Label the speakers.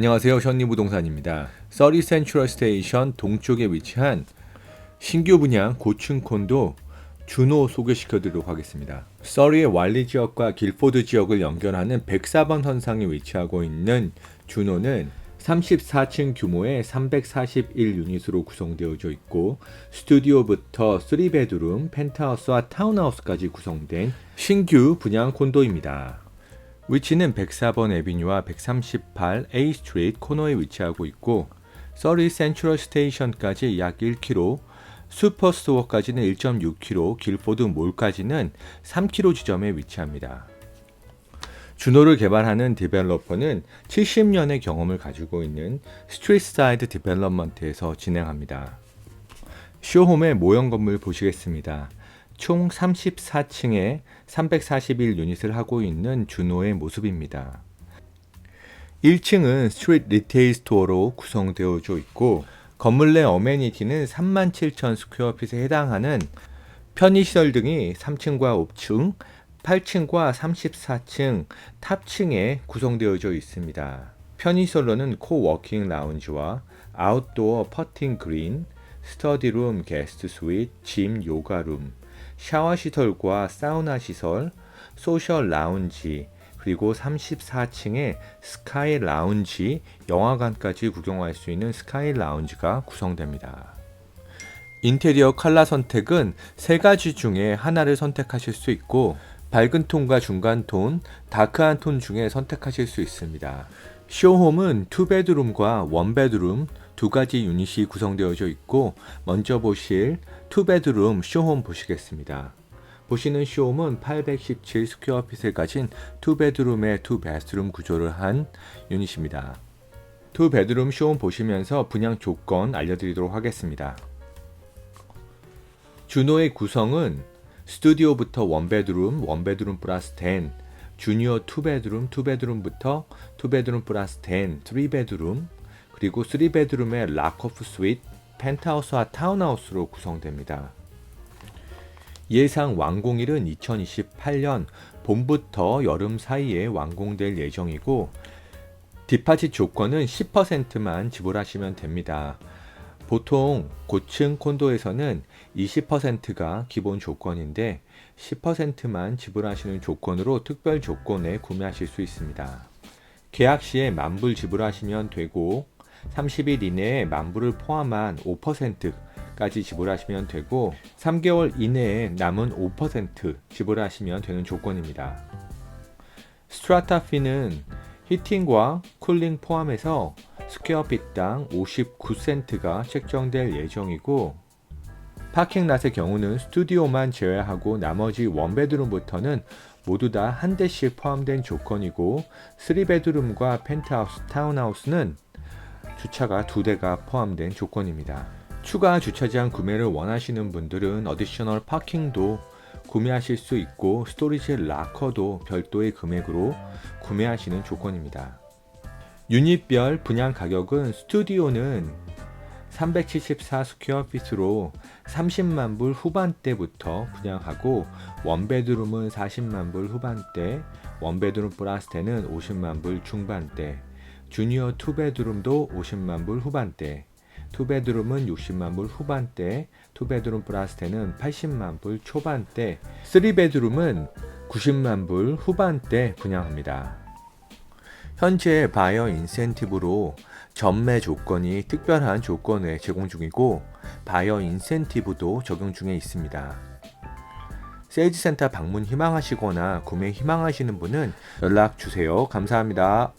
Speaker 1: 안녕하세요. 현리 부동산입니다. 서리 센트럴 스테이션 동쪽에 위치한 신규 분양 고층 콘도 준호 소개시켜 드리도록 하겠습니다. 서리의 완리 지역과 길포드 지역을 연결하는 104번 선상에 위치하고 있는 준호는 34층 규모의 341유닛으로 구성되어져 있고 스튜디오부터 3베드룸, 펜트하우스와 타운하우스까지 구성된 신규 분양 콘도입니다. 위치는 104번 에비뉴와 138 A 스트리트 코너에 위치하고 있고 서리 센트럴 스테이션까지 약 1km, 슈퍼스토어까지는 1.6km, 길포드 몰까지는 3km 지점에 위치합니다. 준호를 개발하는 디벨로퍼는 70년의 경험을 가지고 있는 스트리트사이드 디벨op먼트에서 진행합니다. 쇼홈의 모형 건물 보시겠습니다. 총 34층에 341 유닛을 하고 있는 준호의 모습입니다. 1층은 스트리트 리테일 스토어로 구성되어져 있고 건물 내 어메니티는 37,000 스퀘어핏에 해당하는 편의시설 등이 3층과 5층, 8층과 34층 탑층에 구성되어져 있습니다. 편의시설로는 코워킹 라운지와 아웃도어 퍼팅 그린, 스터디룸, 게스트 스윗, 짐, 요가룸, 샤워 시설과 사우나 시설, 소셜 라운지, 그리고 34층에 스카이 라운지, 영화관까지 구경할 수 있는 스카이 라운지가 구성됩니다. 인테리어 컬러 선택은 세 가지 중에 하나를 선택하실 수 있고 밝은 톤과 중간 톤, 다크한 톤 중에 선택하실 수 있습니다. 쇼홈은 2베드룸과 1베드룸 두 가지 유닛이 구성되어져 있고 먼저 보실 2베드룸 쇼홈 보시겠습니다. 보시는 쇼홈은 817 스퀘어핏을 가진 2베드룸의 2베스룸 구조를 한 유닛입니다. 2베드룸 쇼홈 보시면서 분양 조건 알려드리도록 하겠습니다. 준호의 구성은 스튜디오부터 원베드룸, 원베드룸 플러스 10, 주니어 투베드룸, 투베드룸부터 투베드룸 플러스 10, 3베드룸, 그리고 3베드룸의 락커프 스윗, 펜트하우스와 타운하우스로 구성됩니다. 예상 완공일은 2028년 봄부터 여름 사이에 완공될 예정이고 디파짓 조건은 10%만 지불하시면 됩니다. 보통 고층 콘도에서는 20%가 기본 조건인데 10%만 지불하시는 조건으로 특별 조건에 구매하실 수 있습니다. 계약 시에 만불 지불하시면 되고 30일 이내에 만불을 포함한 5%까지 지불하시면 되고 3개월 이내에 남은 5% 지불하시면 되는 조건입니다. 스트라타 피는 히팅과 쿨링 포함해서 스퀘어핏당 59센트가 책정될 예정이고 파킹랏의 경우는 스튜디오만 제외하고 나머지 원베드룸부터는 모두 다 한 대씩 포함된 조건이고 3베드룸과 펜트하우스, 타운하우스는 주차가 두 대가 포함된 조건입니다. 추가 주차장 구매를 원하시는 분들은 어디셔널 파킹도 구매하실 수 있고 스토리지 락커도 별도의 금액으로 구매하시는 조건입니다. 유닛별 분양 가격은 스튜디오는 374 스퀘어핏으로 30만 불 후반대부터 분양하고 원베드룸은 40만 불 후반대, 원베드룸 플러스 10은 50만 불 중반대, 주니어 투베드룸도 50만 불 후반대, 투베드룸은 60만 불 후반대, 투베드룸 10은 80만 불 초반대, 3베드룸은 90만 불 후반대 분양합니다. 현재 바이어 인센티브로 전매 조건이 특별한 조건에 제공 중이고 바이어 인센티브도 적용 중에 있습니다. 세일즈센터 방문 희망하시거나 구매 희망하시는 분은 연락 주세요. 감사합니다.